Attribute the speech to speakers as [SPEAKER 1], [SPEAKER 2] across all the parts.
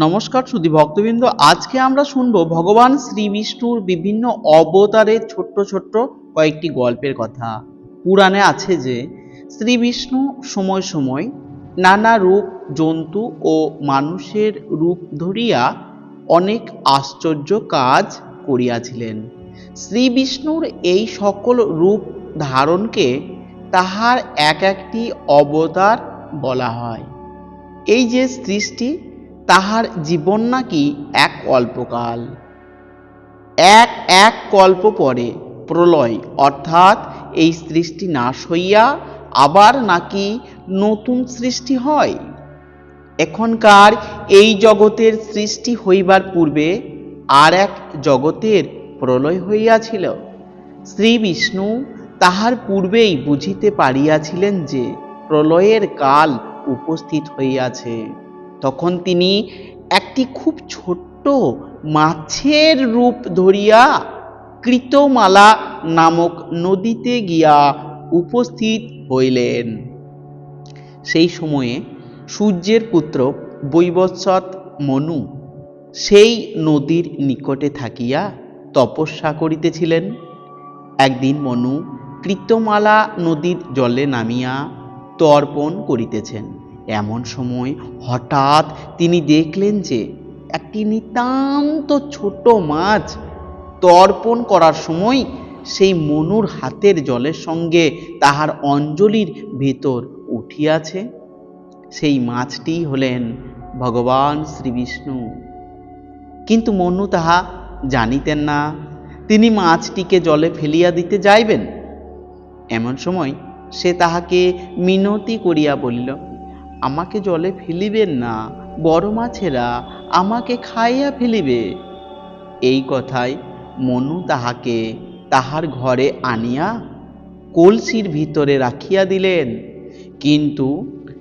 [SPEAKER 1] নমস্কার সুধী ভক্তবৃন্দ। আজকে আমরা শুনব ভগবান শ্রী বিষ্ণুর বিভিন্ন অবতারের ছোট্ট ছোট্ট কয়েকটি গল্পের কথা। পুরাণে আছে যে, শ্রী বিষ্ণু সময় সময় নানা রূপ, জন্তু ও মানুষের রূপ ধরিয়া অনেক আশ্চর্য কাজ করিয়াছিলেন। শ্রী বিষ্ণুর এই সকল রূপ ধারণকে তাহার এক একটি অবতার বলা হয়। এই যে সৃষ্টি তাহার জীবন নাকি এক অল্পকাল। এক এক কল্প পরে প্রলয়, অর্থাৎ এই সৃষ্টি নাশ হইয়া আবার নাকি নতুন সৃষ্টি হয়? এখনকার এই জগতের সৃষ্টি হইবার পূর্বে আর এক জগতের প্রলয় হইয়াছিল। শ্রী বিষ্ণু তাহার পূর্বেই বুঝিতে পারিয়াছিলেন যে প্রলয়ের কাল উপস্থিত হইয়াছে। তখন তিনি একটি খুব ছোট্ট মাছের রূপ ধরিয়া কৃতমালা নামক নদীতে গিয়া উপস্থিত হইলেন। সেই সময়ে সূর্যের পুত্র বৈবৎসৎ মনু সেই নদীর নিকটে থাকিয়া তপস্যা করিতেছিলেন। একদিন মনু কৃতমালা নদীর জলে নামিয়া তর্পণ করিতেছেন। এমন সময় হঠাৎ তিনি দেখলেন যে একটি নিতান্ত ছোট মাছ তর্পণ করার সময় সেই মনুর হাতের জলের সঙ্গে তাহার অঞ্জলির ভেতর উঠিয়াছে। সেই মাছটি হলেন ভগবান শ্রীবিষ্ণু। কিন্তু মনু তাহা জানিতেন না। তিনি মাছটিকে জলে ফেলিয়া দিতে যাইবেন। এমন সময় সে তাহাকে মিনতি করিয়া বলিল আমাকে জলে ফেলিবেন না, বড় মাছেরা আমাকে খাইয়া ফেলিবে। এই কথায় মনু তাহাকে তাহার ঘরে আনিয়া কলসির ভিতরে রাখিয়া দিলেন। কিন্তু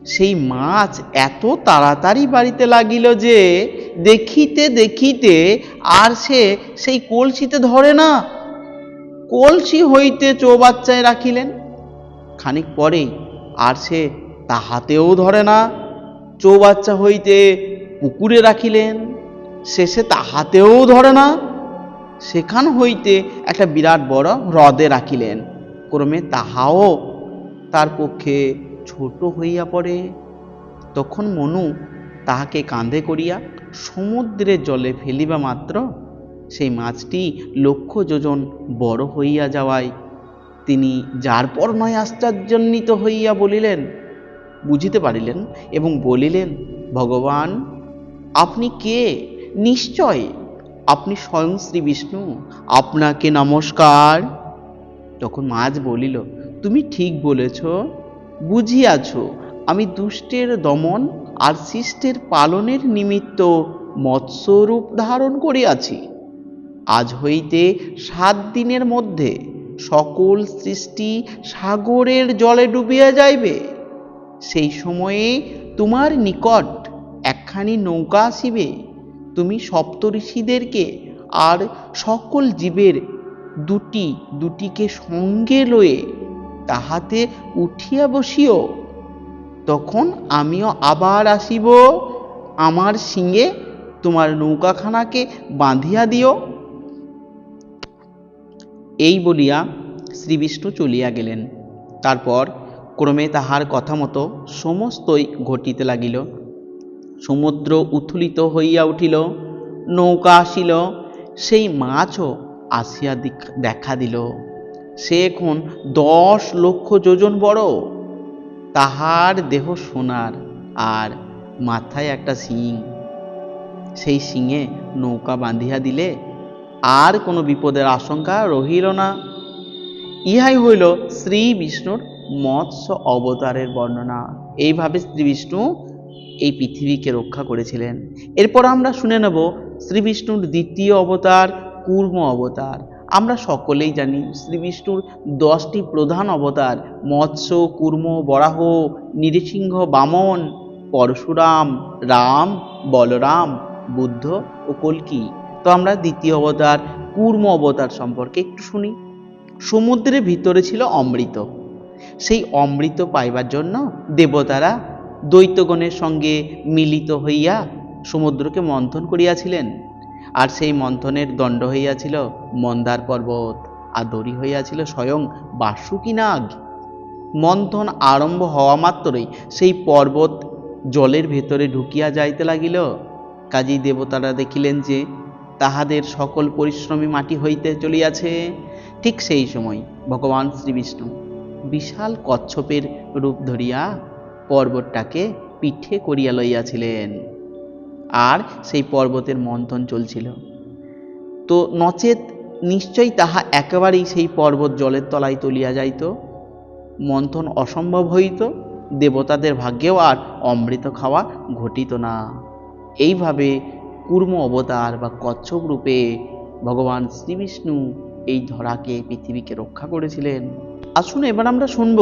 [SPEAKER 1] সেই মাছ এত তাড়াতাড়ি বাড়িতে লাগিল যে দেখিতে দেখিতে আর সে সেই কলসিতে ধরে না। কলসি হইতে চৌবাচ্চায় রাখিলেন। খানিক পরেই আর সে তাহাতেও ধরে না। চৌবাচ্চা হইতে পুকুরে রাখিলেন, শেষে তাহাতেও ধরে না। সেখান হইতে একটা বিরাট বড় হ্রদে রাখিলেন। ক্রমে তাহাও তার পক্ষে ছোট হইয়া পড়ে। তখন মনু তাহাকে কাঁধে করিয়া সমুদ্রের জলে ফেলিবা মাত্র সেই মাছটি লক্ষ যোজন বড় হইয়া যাওয়ায় তিনি যার পর নয় আশ্চর্যান্বিত হইয়া বলিলেন বুঝিতে পারিলেন এবং বলিলেন, ভগবান, আপনি কে? নিশ্চয়, আপনি স্বয়ং শ্রী বিষ্ণু, আপনাকে নমস্কার। তখন মাছ বলিল, তুমি ঠিক বলেছ, বুঝিয়াছ, আমি দুষ্টের দমন আর শিষ্টের পালনের নিমিত্ত মৎস্যরূপ ধারণ করিয়াছি। আজ হইতে সাত দিনের মধ্যে সকল সৃষ্টি সাগরের জলে ডুবিয়া যাইবে। সেই সময়ে তোমার নিকট একখানি নৌকা আসিবে। তুমি সপ্তঋষিদেরকে আর সকল জীবের দুটি দুটিকে সঙ্গে লয়ে তাহাতে উঠিয়া বসিও। তখন আমিও আবার আসিব। আমার সিংহে তোমার নৌকাখানাকে বাঁধিয়া দিও। এই বলিয়া শ্রীবিষ্ণু চলিয়া গেলেন। তারপর ক্রমে তাহার কথা মতো সমস্তই ঘটিতে লাগিল। সমুদ্র উথুলিত হইয়া উঠিল, নৌকা আসিল, সেই মাছও আসিয়া দেখা দিল। সে এখন দশ লক্ষ যোজন বড়। তাহার দেহ সোনার আর মাথায় একটা শিং। সেই শিঙে নৌকা বাঁধিয়া দিলে আর কোনো বিপদের আশঙ্কা রহিল না। ইহাই হইল শ্রী বিষ্ণুর মৎস্য অবতারের বর্ণনা। এইভাবে শ্রী বিষ্ণু এই পৃথিবীকে রক্ষা করেছিলেন। এরপর আমরা শুনে নেব শ্রী বিষ্ণুর দ্বিতীয় অবতার, কুর্ম অবতার। আমরা সকলেই জানি শ্রী বিষ্ণুর দশটি প্রধান অবতার, মৎস্য, কুর্ম, বরাহ, নৃসিংহ, বামন, পরশুরাম, রাম, বলরাম, বুদ্ধ ও কলকি। তো আমরা দ্বিতীয় অবতার, কুর্ম অবতার সম্পর্কে একটু শুনি। সমুদ্রের ভিতরে ছিল অমৃত। সেই অমৃত পাইবার জন্য দেবতারা দৈত্যগণের সঙ্গে মিলিত হইয়া সমুদ্রকে মন্থন করিয়াছিলেন। আর সেই মন্থনের দণ্ড হইয়াছিল মন্দার পর্বত আর দড়ি হইয়াছিল স্বয়ং বাসুকী নাগ মন্থন আরম্ভ হওয়া মাত্রই সেই পর্বত জলের ভেতরে ঢুকিয়া যাইতে লাগিল। কাজী দেবতারা দেখিলেন যে তাহাদের সকল পরিশ্রমী মাটি হইতে চলিয়াছে। ঠিক সেই সময় ভগবান শ্রীবিষ্ণু বিশাল কচ্ছপের রূপ ধরিয়া পর্বতটাকে পিঠে করিয়া লইয়াছিলেন। আর সেই পর্বতের মন্থন চলছিল। তো নচেত নিশ্চয়ই তাহা একেবারেই সেই পর্বত জলের তলায় তলিয়া যাইত। মন্থন অসম্ভব হইত, দেবতাদের ভাগ্যেও আর অমৃত খাওয়া ঘটিত না। এইভাবে কুর্ম অবতার বা কচ্ছপ রূপে ভগবান শ্রীবিষ্ণু এই ধরাকে পৃথিবীকে রক্ষা করেছিলেন। আসুন এবার আমরা শুনব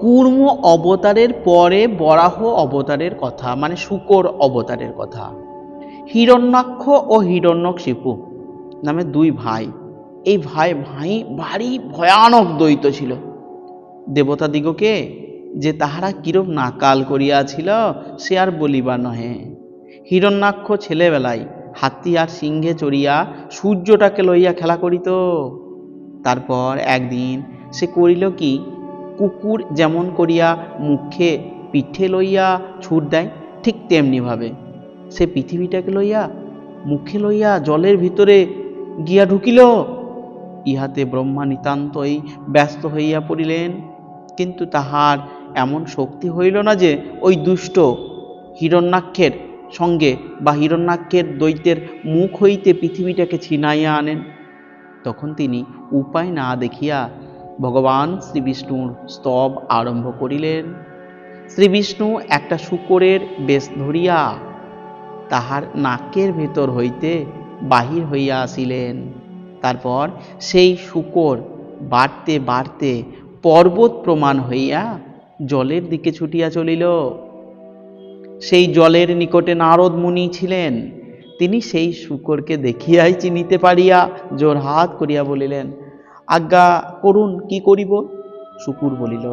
[SPEAKER 1] কুর্ম অবতারের পরে বরাহ অবতারের কথা মানে শুকর অবতারের কথা। হিরণ্যাক্ষ ও হিরণ্যকশিপু নামে দুই ভাই। এই ভাই ভাই ভারী ভয়ানক দ্বৈত ছিল। দেবতা দিগকে যে তাহারা কিরূপ নাকাল করিয়াছিল, সে আর বলিবার নহে। হিরণ্যাক্ষ ছেলেবেলায় হাতি আর সিংহে চড়িয়া সূর্যটাকে লইয়া খেলা করিত। তারপর একদিন সে করিল কি, কুকুর যেমন করিয়া মুখে পিঠে লইয়া ছুট দেয়, ঠিক তেমনিভাবে সে পৃথিবীটাকে লইয়া মুখে লইয়া জলের ভিতরে গিয়া ঢুকিল। ইহাতে ব্রহ্মা নিতান্তই ব্যস্ত হইয়া পড়িলেন। কিন্তু তাহার এমন শক্তি হইল না যে, ওই দুষ্ট হিরণ্যাক্ষের সঙ্গে বা হিরণ্যাক্ষের দৈত্যের মুখ হইতে পৃথিবীটাকে ছিনাইয়া আনেন। তখন তিনি উপায় না দেখিয়া ভগবান শ্রীবিষ্ণুর স্তব আরম্ভ করিলেন। শ্রীবিষ্ণু একটা শুকরের বেশ ধরিয়া তাহার নাকের ভেতর হইতে বাহির হইয়া আসিলেন। তারপর সেই শুকর বাড়তে বাড়তে পর্বত প্রমাণ হইয়া জলের দিকে ছুটিয়া চলিল। সেই জলের নিকটে নারদ মুনি ছিলেন। তিনি সেই শুকরকে দেখিয়াই চিনিতে পারিয়া জোর হাত করিয়া বলিলেন, আজ্ঞা, করুন, কি করিব? শুকুর বলিল,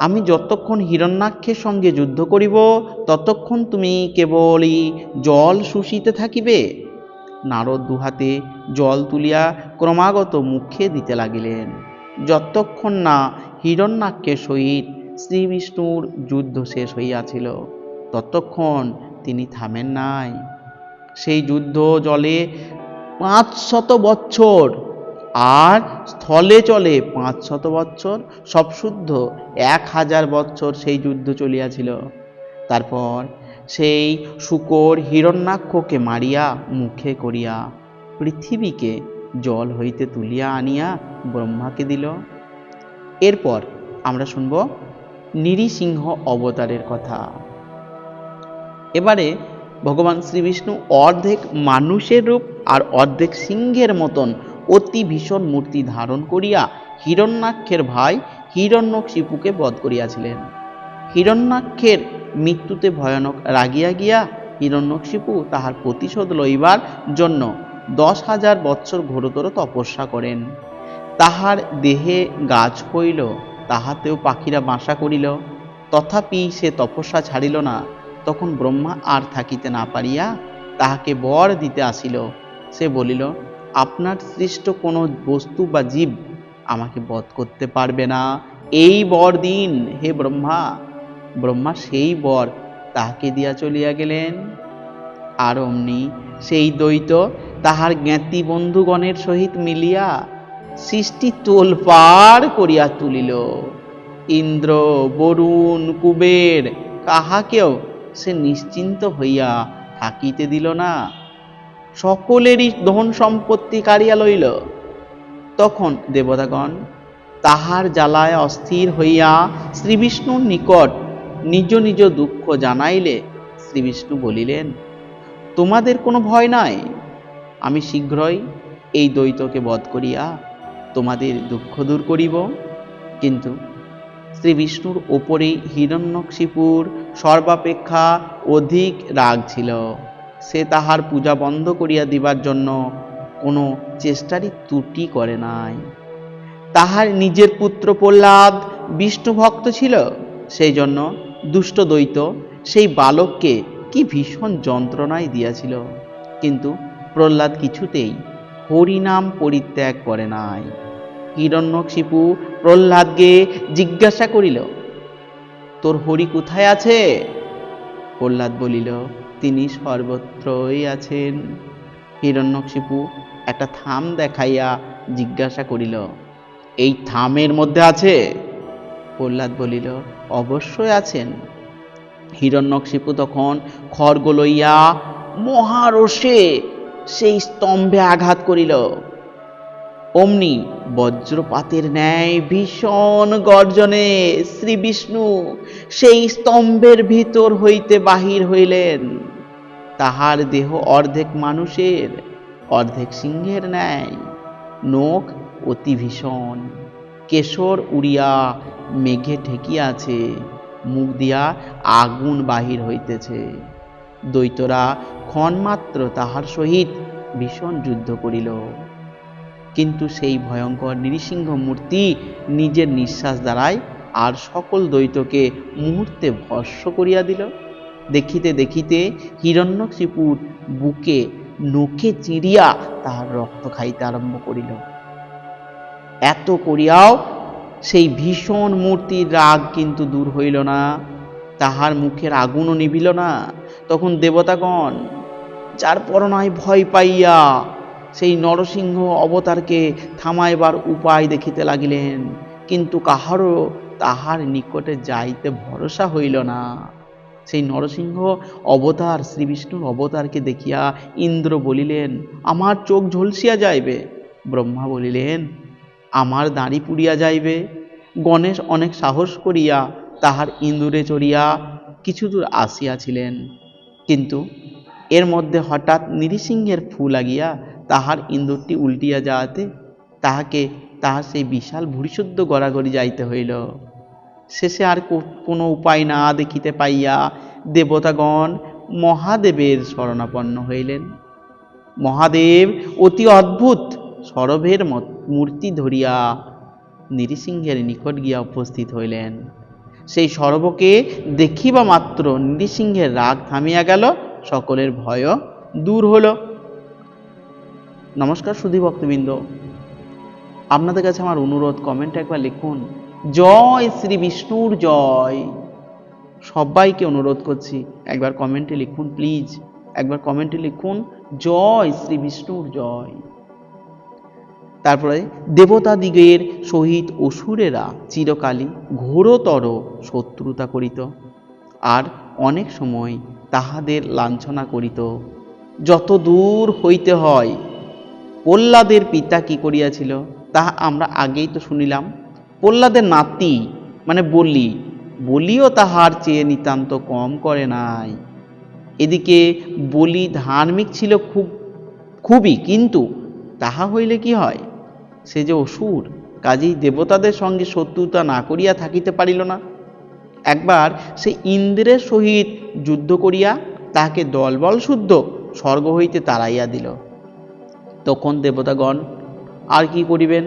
[SPEAKER 1] আমি যতক্ষণ হিরণ্যাক্ষের সঙ্গে যুদ্ধ করিব, ততক্ষণ তুমি কেবলই জল শুষিতে থাকিবে। নারদ দুহাতে জল তুলিয়া ক্রমাগত মুখে দিতে লাগিলেন। যতক্ষণ না হিরণ্যাক্ষের সহিত শ্রীবিষ্ণুর যুদ্ধ শেষ হইয়াছিল ততক্ষণ তিনি থামেন নাই। সেই যুদ্ধ জলে পাঁচ শত বৎসর আর স্থলে চলে পাঁচ শত সব শুদ্ধ এক হাজার বৎসর সেই যুদ্ধ চলিয়াছিল। তারপর সেই শুকর হিরণ্যাক্ষকে মারিয়া মুখে করিয়া পৃথিবীকে জল হইতে তুলিয়া আনিয়া ব্রহ্মাকে দিল। এরপর আমরা শুনব নিরিসিংহ অবতারের কথা। এবারে ভগবান শ্রীবিষ্ণু অর্ধেক মানুষের রূপ আর অর্ধেক সিংহের মতন অতি ভীষণ মূর্তি ধারণ করিয়া হিরণ্যাক্ষের ভাই হিরণ্যকশিপুকে বধ করিয়াছিলেন। হিরণ্যাক্ষের মৃত্যুতে ভয়ানক রাগিয়া গিয়া হিরণ্যকশিপু তাহার প্রতিশোধ লইবার জন্য দশ হাজার বৎসর ঘোরতর তপস্যা করেন। তাহার দেহে গাছ হইল, তাহাতেও পাখিরা বাসা করিল, তথাপি সে তপস্যা ছাড়িল না। তখন ব্রহ্মা আর থাকিতে না পারিয়া তাহাকে বর দিতে আসিল। সে বলিল, আপনার সৃষ্ট কোনো বস্তু বা জীব আমাকে বধ করতে পারবে না। এই বর দিন, হে ব্রহ্মা। ব্রহ্মা সেই বর তাহাকে দিয়া চলিয়া গেলেন। আর অমনি সেই দ্বৈত তাহার জ্ঞাতি বন্ধুগণের সহিত মিলিয়া সৃষ্টি তোলপাড় করিয়া তুলিল। ইন্দ্র, বরুণ, কুবের, কাহাকেও সে নিশ্চিন্ত হইয়া থাকিতে দিল না। সকলেরই ধন সম্পত্তি কাড়িয়া লইল। তখন দেবতাগণ তাহার জ্বালায় অস্থির হইয়া শ্রীবিষ্ণুর নিকট নিজ নিজ দুঃখ জানাইলে শ্রীবিষ্ণু বলিলেন, তোমাদের কোনো ভয় নাই? আমি শীঘ্রই এই দ্বৈতকে বধ করিয়া তোমাদের দুঃখ দূর করিব। কিন্তু শ্রী বিষ্ণুর ওপরে হিরণ্যকশিপুর সর্বাপেক্ষা অধিক রাগ ছিল। সে তাহার পূজা বন্ধ করিয়া দিবার জন্য কোনো চেষ্টারই ত্রুটি করে নাই। তাহার নিজের পুত্র প্রহ্লাদ বিষ্ণু ভক্ত ছিল। সেই জন্য দুষ্ট দ্বৈত সেই বালককে কি ভীষণ যন্ত্রণায় দিয়াছিল। কিন্তু প্রহ্লাদ কিছুতেই হরিনাম পরিত্যাগ করে নাই। হিরণ্যকশিপু প্রহ্লাদকে জিজ্ঞাসা করিল তোর হরি কোথায় আছে? প্রহ্লাদ বলিল, তিনি সর্বত্রই আছেন। হিরণ্যকশিপু একটা থাম দেখাইয়া জিজ্ঞাসা করিল, এই থামের মধ্যে আছে? প্রহ্লাদ বলিল, অবশ্যই আছেন। হিরণ্যকশিপু তখন খড়গ লইয়া মহারোষে সেই স্তম্ভে আঘাত করিল। অমনি বজ্রপাতের ন্যায় ভীষণ গর্জনে শ্রী বিষ্ণু সেই স্তম্ভের ভিতর হইতে বাহির হইলেন। তাহার দেহ অর্ধেক মানুষের, অর্ধেক সিংহের ন্যায়। নখ অতি ভীষণ। কেশর উড়িয়া মেঘে ঠেকিয়াছে। মুখ দিয়া আগুন বাহির হইতেছে। দৈতরা ক্ষণমাত্র তাহার সহিত ভীষণ যুদ্ধ করিল। কিন্তু সেই ভয়ঙ্কর নৃসিংহ মূর্তি নিজের নিঃশ্বাস দ্বারাই আর সকল দ্বৈতকে মুহূর্তে ভস্য করিয়া দিল। দেখিতে দেখিতে হিরণ্যকশিপুর বুকে নখে চিরিয়া তাহার রক্ত খাইতে আরম্ভ করিল। এত করিয়াও সেই ভীষণ মূর্তির রাগ কিন্তু দূর হইল না। তাহার মুখের আগুনও নিভিল না। তখন দেবতাগণ, যার পরনায় ভয় পাইয়া সেই নরসিংহ অবতারকে থামাইবার উপায় দেখিতে লাগিলেন। কিন্তু কাহারও তাহার নিকটে যাইতে ভরসা হইল না। সেই নরসিংহ অবতার, শ্রী বিষ্ণুর অবতারকে দেখিয়া ইন্দ্র বলিলেন, আমার চোখ ঝলসিয়া যাইবে। ব্রহ্মা বলিলেন, আমার দাঁড়ি পুড়িয়া যাইবে। গণেশ অনেক সাহস করিয়া তাহার ইন্দুরে চড়িয়া কিছু দূর আসিয়াছিলেন। কিন্তু এর মধ্যে হঠাৎ নৃসিংহের ফু লাগিয়া তাহার ইন্দুরটি উল্টিয়া যাওয়াতে তাহাকে, তাহার সেই বিশাল ভুড়িশুদ্ধ গড়াগড়ি যাইতে হইল। শেষে আর কোনো উপায় না দেখিতে পাইয়া দেবতাগণ মহাদেবের শরণাপন্ন হইলেন। মহাদেব অতি অদ্ভুত সরভের মূর্তি ধরিয়া নৃসিংহের নিকট গিয়া উপস্থিত হইলেন। সেই সরবকে দেখিবা মাত্র নৃসিংহের রাগ থামিয়া গেল, সকলের ভয়ও দূর হল। নমস্কার সুধী ভক্তবৃন্দ। আপনাদের কাছে আমার অনুরোধ কমেন্টে একবার লিখুন, জয় শ্রী বিষ্ণুর জয়। সবাইকে অনুরোধ করছি, একবার কমেন্টে লিখুন প্লিজ একবার কমেন্টে লিখুন, জয় শ্রী বিষ্ণুর জয়। তারপরে, দেবতাদিগের সহিত অসুরেরা চিরকালই ঘোরতর শত্রুতা করিত আর অনেক সময় তাহাদের লাঞ্ছনা করিত। যত দূর হইতে হয় প্রহ্লাদের পিতা কি করিয়াছিল? তাহা আমরা আগেই তো শুনিলাম। প্রহ্লাদের নাতি মানে বলি, বলিও তাহার চেয়ে নিতান্ত কম করে নাই। এদিকে বলি ধার্মিক ছিল খুব, খুবই, কিন্তু তাহা হইলে কি হয়? সে যে অসুর, কাজেই দেবতাদের সঙ্গে শত্রুতা না করিয়া থাকিতে পারিল না। একবার সে ইন্দ্রের সহিত যুদ্ধ করিয়া তাহাকে দলবল শুদ্ধ স্বর্গ হইতে তাড়াইয়া দিল। তখন দেবতাগণ, আর কি করিবেন?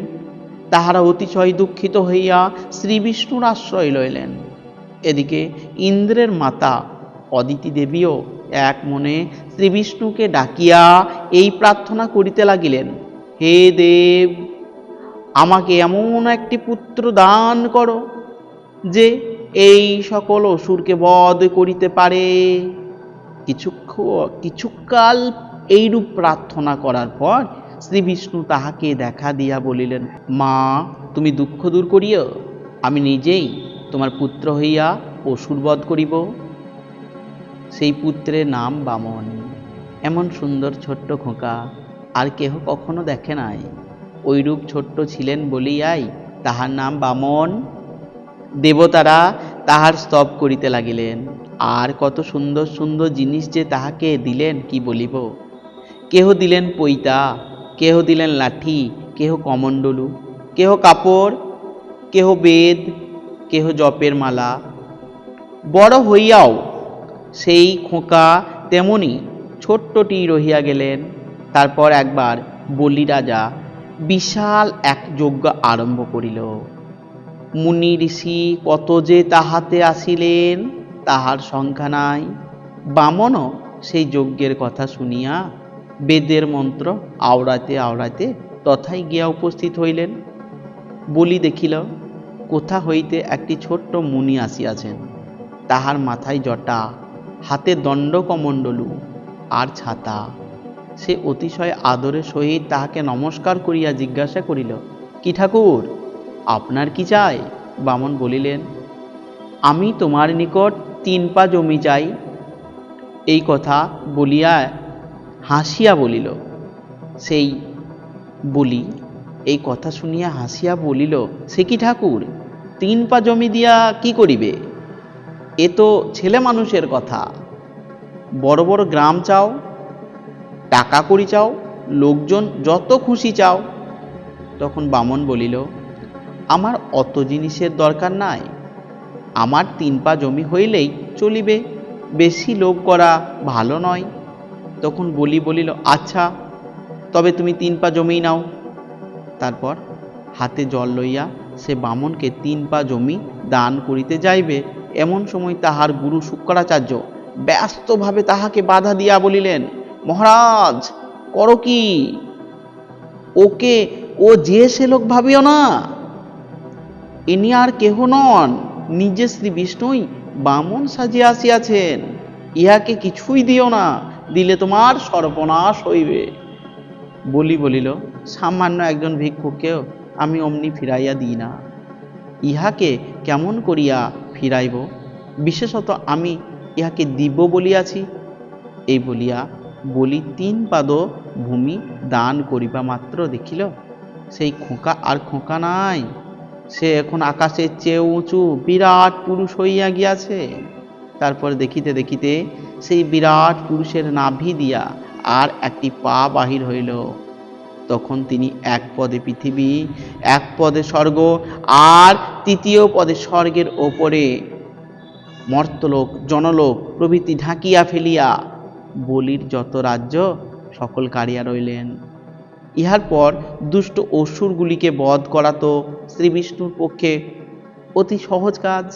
[SPEAKER 1] তাহারা অতিশয় দুঃখিত হইয়া শ্রী বিষ্ণুর আশ্রয় লইলেন। এদিকে ইন্দ্রের মাতা অদিতি দেবীও এক মনে শ্রী বিষ্ণুকে ডাকিয়া এই প্রার্থনা করিতে লাগিলেন, হে দেব, আমাকে এমন একটি পুত্র দান করো, যে এই সকল অসুরকে বধ করিতে পারে। কিছুক্ষ, কিছুকাল এইরূপ প্রার্থনা করার পর শ্রী বিষ্ণু তাহাকে দেখা দিয়া বলিলেন, মা, তুমি দুঃখ দূর করিও আমি নিজেই তোমার পুত্র হইয়া অসুর বধ করিব। সেই পুত্রের নাম বামন। এমন সুন্দর ছোট্ট খোকা আর কেহ কখনো দেখে নাই। ওইরূপ ছোট্ট ছিলেন বলিয়াই তাহার নাম বামন। দেবতারা তাহার স্তব করিতে লাগিলেন। আর কত সুন্দর সুন্দর জিনিস যে তাহাকে দিলেন, কি বলিব? কেহ দিলেন পৈতা, কেহ দিলেন লাঠি, কেহ কমণ্ডলু, কেহ কাপড়, কেহ বেদ, কেহ জপের মালা। বড় হইয়াও সেই খোঁকা তেমনি ছোট্টটি রহিয়া গেলেন। তারপর একবার বলি রাজা বিশাল এক যজ্ঞ আরম্ভ করিল। মুনি ঋষি কত যে তাহাতে আসিলেন, তাহার সংখ্যা নাই। বামনও সেই যজ্ঞের কথা শুনিয়া বেদের মন্ত্র আওড়াতে আওড়াতে তথায় গিয়া উপস্থিত হইলেন। বলি দেখিল, কোথা হইতে একটি ছোট্ট মুনি আসিয়াছেন। তাহার মাথায় জটা, হাতে দণ্ড কমণ্ডলু আর ছাতা। সে অতিশয় আদরের সহিত তাহাকে নমস্কার করিয়া জিজ্ঞাসা করিল, কি ঠাকুর, আপনার কি চাই? বামন বলিলেন, আমি তোমার নিকট তিন পা জমি চাই। এই কথা বলিয়া হাসিয়া বলিল, সেই বলি, এই কথা শুনিয়া হাসিয়া বলিল, সে কি ঠাকুর? তিন পা জমি দিয়া কি করিবে? এ তো ছেলে মানুষের কথা। বড় বড় গ্রাম চাও, টাকা করি চাও, লোকজন যত খুশি চাও। তখন বামন বলিল, আমার অত জিনিসের দরকার নাই। আমার তিন পা জমি হইলেই চলিবে। বেশি লোভ করা ভালো নয়। তখন বলি বলিল আচ্ছা তবে তুমি তিন পা জমি নাও। তারপর হাতে জল লইয়া সে বামনকে তিন পা জমি দান করিতে যাইবে। এমন সময় তাহার গুরু শুক্রাচার্য ব্যস্তভাবে তাহাকে বাধা দিয়া বলিলেন, মহারাজ, করো কি? ওকে, ও যে সে লোক ভাবিও না। ইনি আর কেহ নন। নিজে শ্রী বিষ্ণুই বামন সাজিয়া আসিয়াছেন। ইহাকে কিছুই দিও না। দিলে তোমার সর্বনাশ হইবে। বলি বলিল, সামান্য একজন ভিক্ষুককেও আমি অমনি ফিরাইয়া দিই না। ইহাকে কেমন করিয়া ফিরাইব? বিশেষত আমি ইহাকে দিব বলিয়াছি? এই বলিয়া বলি তিন পাদ ভূমি দান করিবা মাত্র দেখিল, সেই খোঁকা আর খোঁকা নাই। সে এখন আকাশের চেয়ে উঁচু, বিরাট পুরুষ হইয়া গিয়াছে। তারপর দেখিতে দেখিতে সেই বিরাট পুরুষের নাভি দিয়া আর একটি পা বাহির হইল। তখন তিনি এক পদে পৃথিবী, এক পদে স্বর্গ আর তৃতীয় পদে স্বর্গের ওপরে মর্তলোক, জনলোক প্রভৃতি ঢাকিয়া ফেলিয়া বলির যত রাজ্য, সকল কারিয়া রইলেন। ইহার পর দুষ্ট অসুরগুলিকে বধ করা তো শ্রীবিষ্ণুর পক্ষে অতি সহজ কাজ।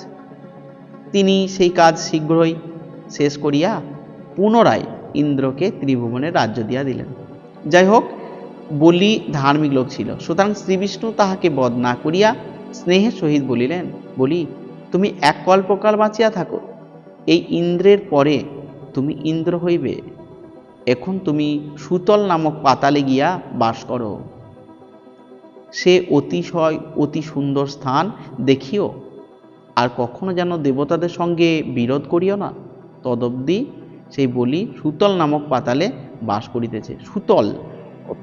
[SPEAKER 1] তিনি সেই কাজ শীঘ্রই শেষ করিয়া পুনরায় ইন্দ্রকে ত্রিভুবনের রাজ্য দিয়া দিলেন। যাই হোক, বলি ধার্মিক লোক ছিল। সুতরাং শ্রীবিষ্ণু তাহাকে বধ না করিয়া স্নেহের সহিত বলিলেন, বলি, তুমি এক কল্পকাল বাঁচিয়া থাকো। এই ইন্দ্রের পরে তুমি ইন্দ্র হইবে। এখন তুমি সুতল নামক পাতালে গিয়া বাস করো। সে অতিশয়, অতি সুন্দর স্থান দেখিও। আর কখনো যেন দেবতাদের সঙ্গে বিরোধ করিও না। তদব্দি সেই বলি সুতল নামক পাতালে বাস করিতেছে। সুতল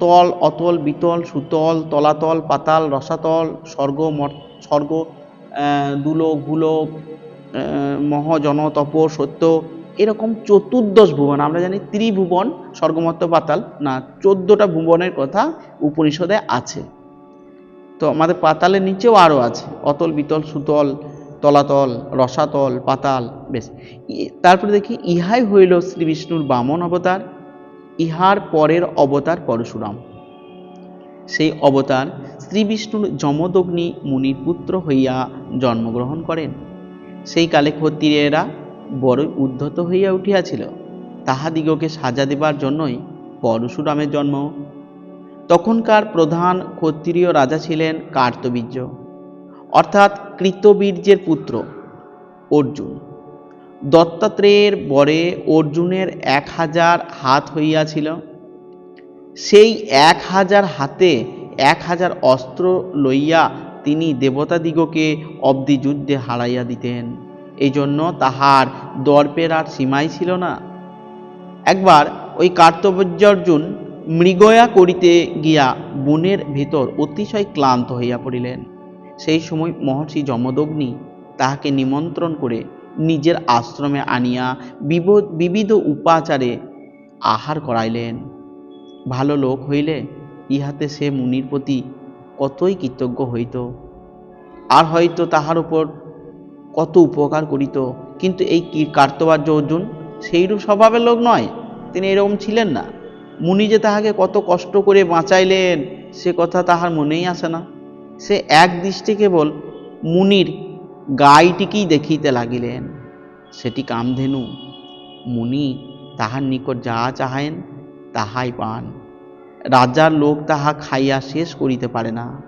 [SPEAKER 1] তল অতল বিতল সুতল তলাতল পাতাল রসাতল স্বর্গ স্বর্গ ভূলোক আহ, মহজন তপ সত্য এরকম চতুর্দশ ভুবন। আমরা জানি ত্রিভুবন স্বর্গমত্ত পাতাল। না চোদ্দটা ভুবনের কথা উপনিষদে আছে। তো আমাদের পাতালের নিচেও আরও আছে। অতল বিতল সুতল তলাতল, রসাতল, পাতাল, বেশ। তারপরে দেখি, ইহাই হইল শ্রী বিষ্ণুর বামন অবতার, ইহার পরের অবতার পরশুরাম। সেই অবতার শ্রী বিষ্ণুর যমদগ্নি মুনির পুত্র হইয়া জন্মগ্রহণ করেন। সেই কালে ক্ষত্রিয়েরা বড়ই উদ্ধত হইয়া উঠিয়াছিল। তাহাদিগকে সাজা দেবার জন্যই পরশুরামের জন্ম। তখনকার প্রধান ক্ষত্রিয় রাজা ছিলেন কার্তবীর্য। অর্থাৎ কৃতবীর্যের পুত্র, অর্জুন। দত্তাত্রেয়ের বরে অর্জুনের এক হাজার হাত হইয়াছিল। সেই এক হাজার হাতে এক হাজার অস্ত্র লইয়া তিনি দেবতাদিগকে অব্দি যুদ্ধে হারাইয়া দিতেন। এই জন্য তাহার দর্পের আর সীমাই ছিল না। একবার ওই কার্তবীর্যার্জুন মৃগয়া করিতে গিয়া বনের ভিতর অতিশয় ক্লান্ত হইয়া পড়িলেন। সেই সময় মহর্ষি যমদগ্নি তাহাকে নিমন্ত্রণ করে নিজের আশ্রমে আনিয়া বিব- বিবিধ উপাচারে আহার করাইলেন। ভালো লোক হইলে ইহাতে সে মুনির প্রতি কতই কৃতজ্ঞ হইত। আর হয়তো তাহার উপর কত উপকার করিত। কিন্তু এই কার্তবার্য অর্জুন সেইরূপ স্বভাবের লোক নয়। তিনি এরকম ছিলেন না। মুনি যে তাহাকে কত কষ্ট করে বাঁচাইলেন, সে কথা তাহার মনেই আসে না। সে এক দৃষ্টি কেবল মুনির গাইটিকেই দেখিতে লাগিলেন। সেটি কামধেনু। মুনি তাহার নিকট যা চাহেন তাহাই পান। রাজার লোক তাহা খাইয়া শেষ করিতে পারে না।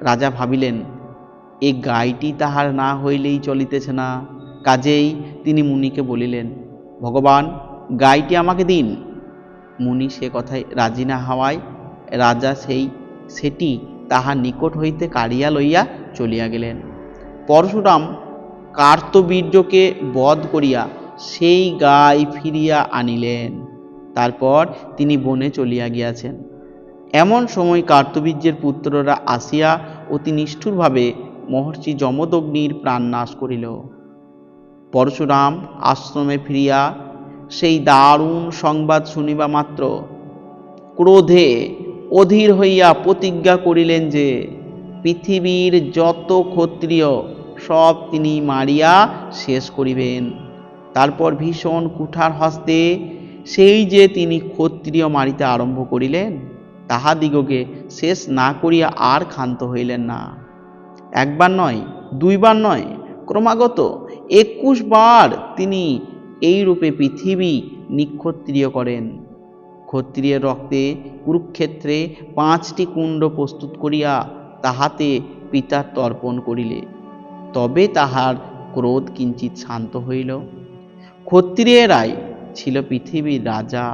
[SPEAKER 1] রাজা ভাবিলেন, এ গাইটি তাহার না হইলেই চলিতেছে না। কাজেই তিনি মুনিকে বলিলেন, ভগবান, গাইটি আমাকে দিন। মুনি সে কথায় রাজি না হওয়ায় রাজা সেই সেটি তাহার নিকট হইতে কাড়িয়া লইয়া চলিয়া গেলেন। পরশুরাম কার্তবীর্যকে বধ করিয়া সেই গাই ফিরিয়া আনিলেন। তারপর তিনি বনে চলিয়া গিয়াছেন। এমন সময় কার্তবীর্যের পুত্ররা আসিয়া অতি নিষ্ঠুরভাবে মহর্ষি যমদগ্নির প্রাণ নাশ করিল। পরশুরাম আশ্রমে ফিরিয়া সেই দারুণ সংবাদ শুনিবা মাত্র, ক্রোধে অধীর হইয়া প্রতিজ্ঞা করিলেন যে, পৃথিবীর যত ক্ষত্রিয়, সব তিনি মারিয়া শেষ করিবেন। তারপর ভীষণ কুঠার হস্তে সেই যে তিনি ক্ষত্রিয় মারিতে আরম্ভ করিলেন, তাহাদিগকে শেষ না করিয়া আর ক্ষান্ত হইলেন না। একবার নয়, দুইবার নয়, ক্রমাগত একুশ বার তিনি এই রূপে পৃথিবী নিক্ষত্রিয় করেন। ক্ষত্রিয়ের রক্তে কুরুক্ষেত্রে পাঁচটি কুণ্ড প্রস্তুত করিয়া তাহাতে পিতার তর্পণ করিলে। তবে তাহার ক্রোধ কিঞ্চিত শান্ত হইল। ক্ষত্রিয়েরাই ছিল পৃথিবীর রাজা।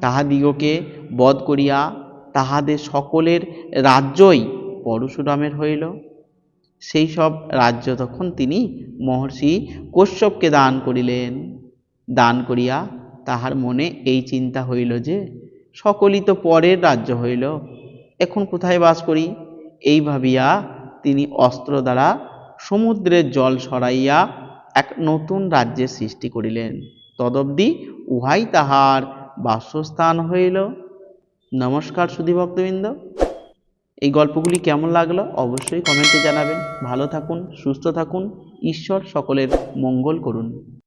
[SPEAKER 1] তাহাদিগকে বধ করিয়া তাহাদের সকলের রাজ্যই পরশুরামের হইল। সেই সব রাজ্য তখন তিনি মহর্ষি কশ্যপকে দান করিলেন। দান করিয়া তাহার মনে এই চিন্তা হইল যে, সকলই তো পরের রাজ্য হইল, এখন কোথায় বাস করি? এই ভাবিয়া তিনি অস্ত্র দ্বারা সমুদ্রের জল সরাইয়া এক নতুন রাজ্যের সৃষ্টি করিলেন। তদবধি উহাই তাহার বাসস্থান হইল। নমস্কার সুধী ভক্তবৃন্দ। এই গল্পগুলি কেমন লাগল অবশ্যই কমেন্টে জানাবেন। ভালো থাকুন, সুস্থ থাকুন, ঈশ্বর সকলের মঙ্গল করুন।